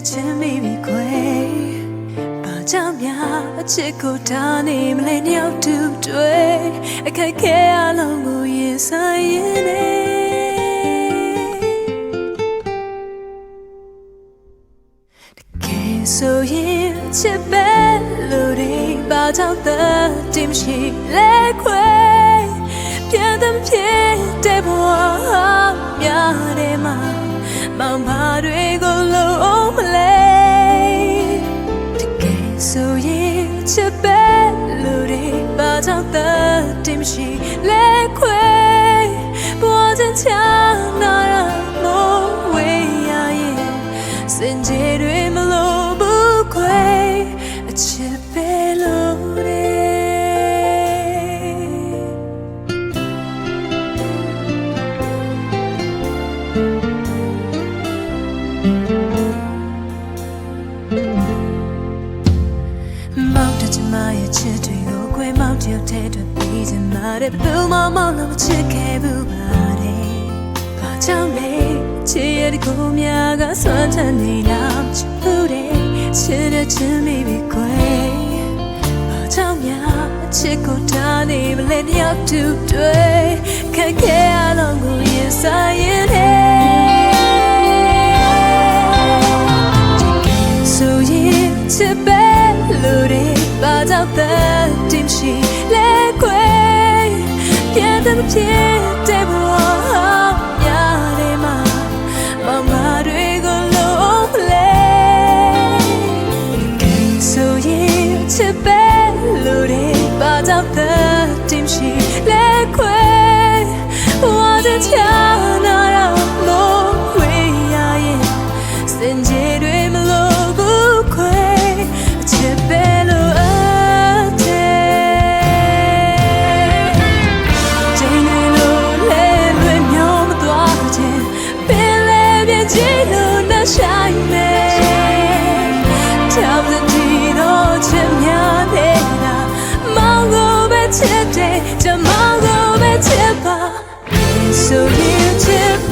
စ်ချင်မိပြီခွေဘာကြောင့်များအချစ်ကိုထားနေမလဲညောက်တူတွေ့အခက်ခဲအလုံးကိုရင်ဆိုင်ရင်းနေဆိုရင်ချစ်ပဲလို့ဒီဘာကြောင့်သာတင်ရှိလဲခွေပြန်တမ်းဖြစ်တဲ့ဘဝများတယ်မှာမောင်ပါတွေကိုလို့ 操的对不，泪溃，不坚强。 ရဲ့ချစ်ပဲလို့ရပါတော့တဲ့တင်ရှိ 제발 내 소리를 제발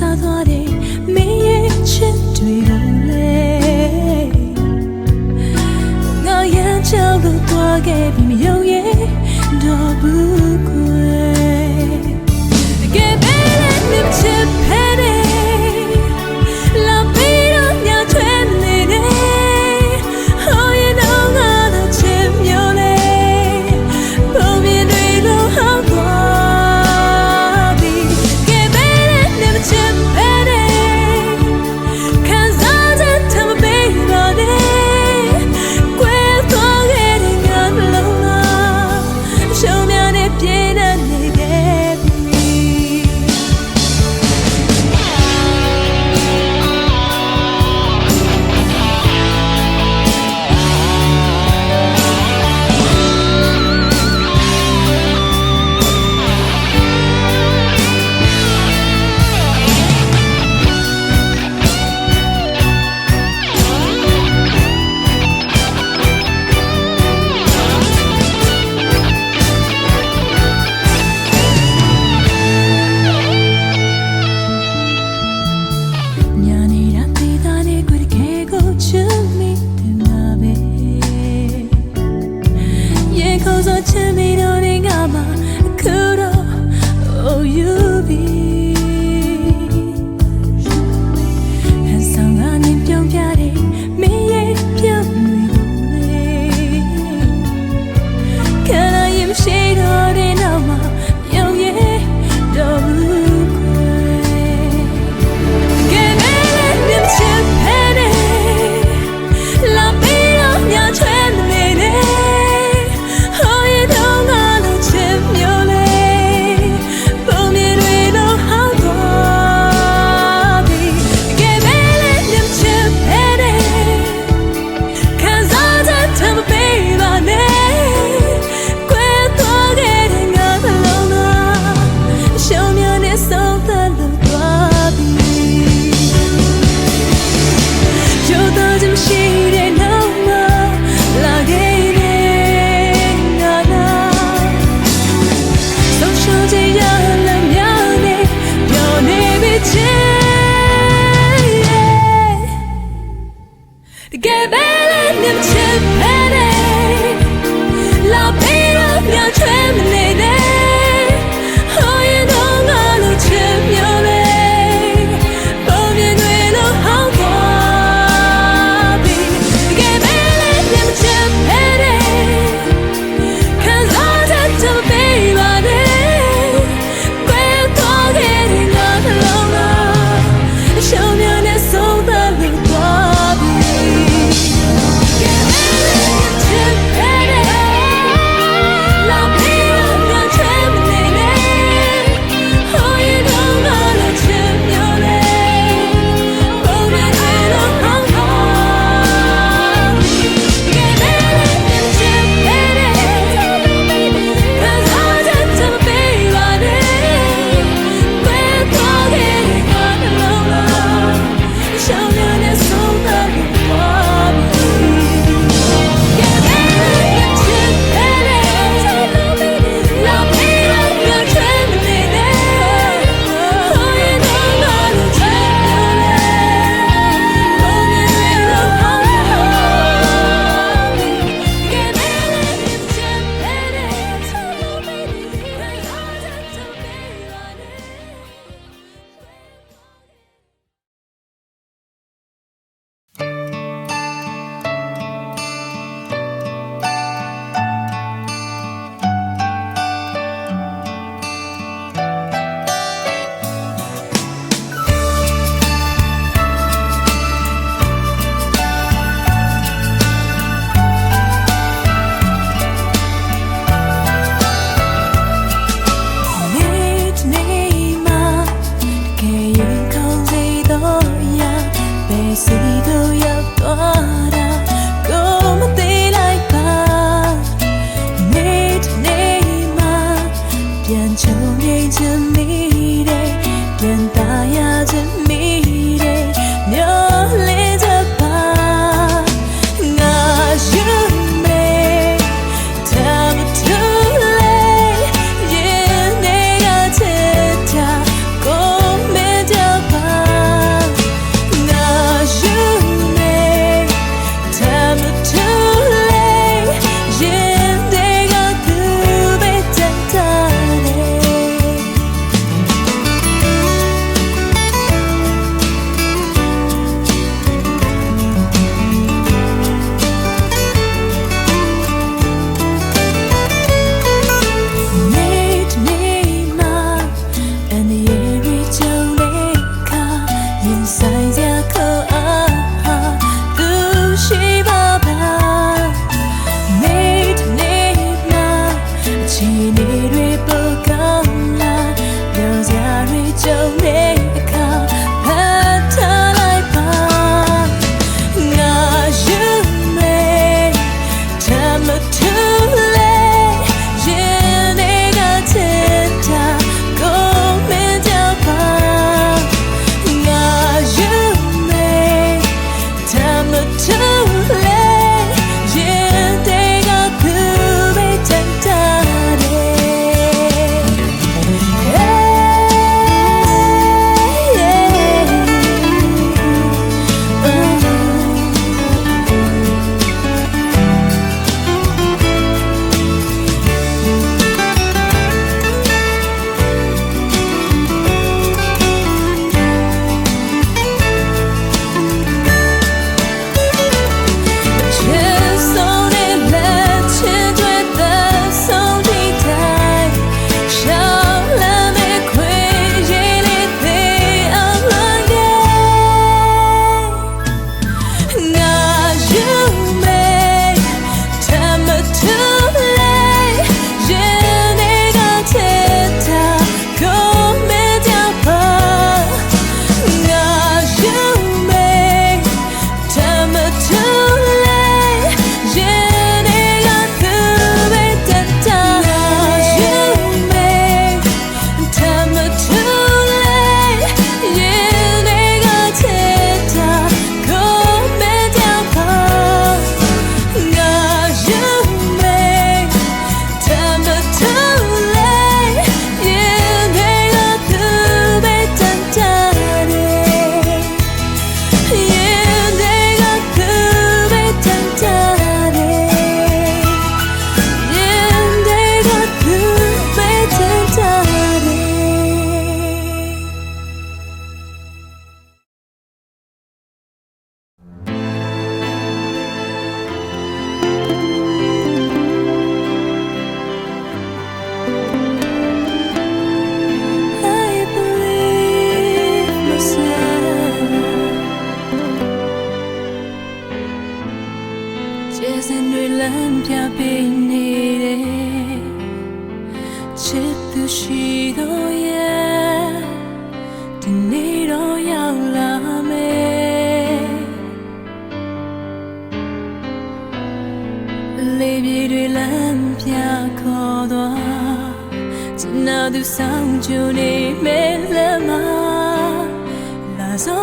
စားသွားတယ်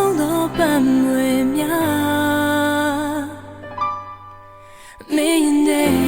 ဆောင်သောပတ်မွေများ Me and they